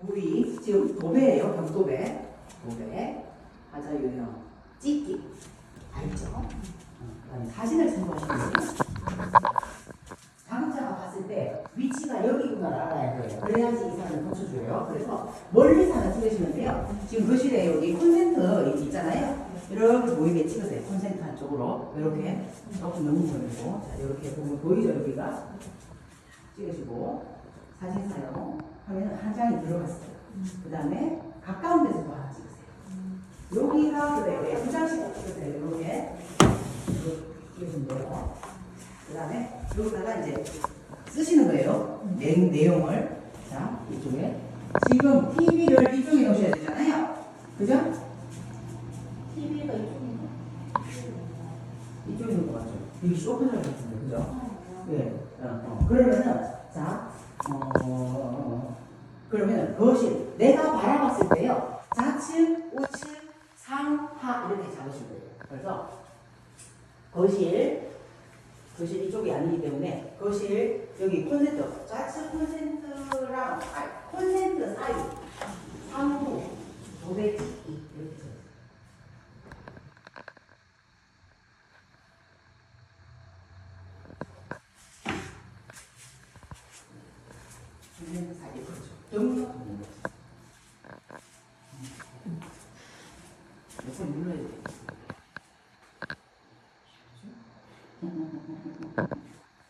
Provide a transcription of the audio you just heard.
우리 지금 도배예요. 벽도배. 도배. 유형. 찍기. 알죠? 어, 그다음에 사진을 참고하시면 자극자가 봤을 때 위치가 여기구나 알아야 돼요. 그래야지 이 사람을 고쳐줘요. 그래서 멀리서 하나 찍으시면 돼요. 지금 거실에 여기 콘센트 있잖아요. 이렇게 보이게 찍으세요. 콘센트 한쪽으로 이렇게 조금 너무 보이고 자 이렇게 보면 보이죠 여기가 찍으시고 사진 사용 하면 한 장이 들어갔어요. 그 다음에 가까운 데서도 하나 찍으세요. 여기가 그래 두 장씩 찍으세요. 이렇게 이렇게. 그 다음에 여기다가 이제 쓰시는 거예요. 내, 내용을. 자, 이쪽에. 지금 TV를 이쪽에 놓으셔야 되잖아요. 그죠? TV가 이쪽인가? 놓은 것 같죠? 여기 쇼파장 같은데, 그죠? 예. 어, 어. 그러면은, 자, 어, 그러면은 거실. 내가 바라봤을 때요. 좌측, 우측, 상하 이렇게 잡으시면 돼요. 그래서 거실, 거실 이쪽이 아니기 때문에 거실 여기 콘센트 좌측 콘센트랑 아, 콘센트 사이 상부 도배찍기 주면서 살이 영락하는 거지. 몇번 눌러야 돼.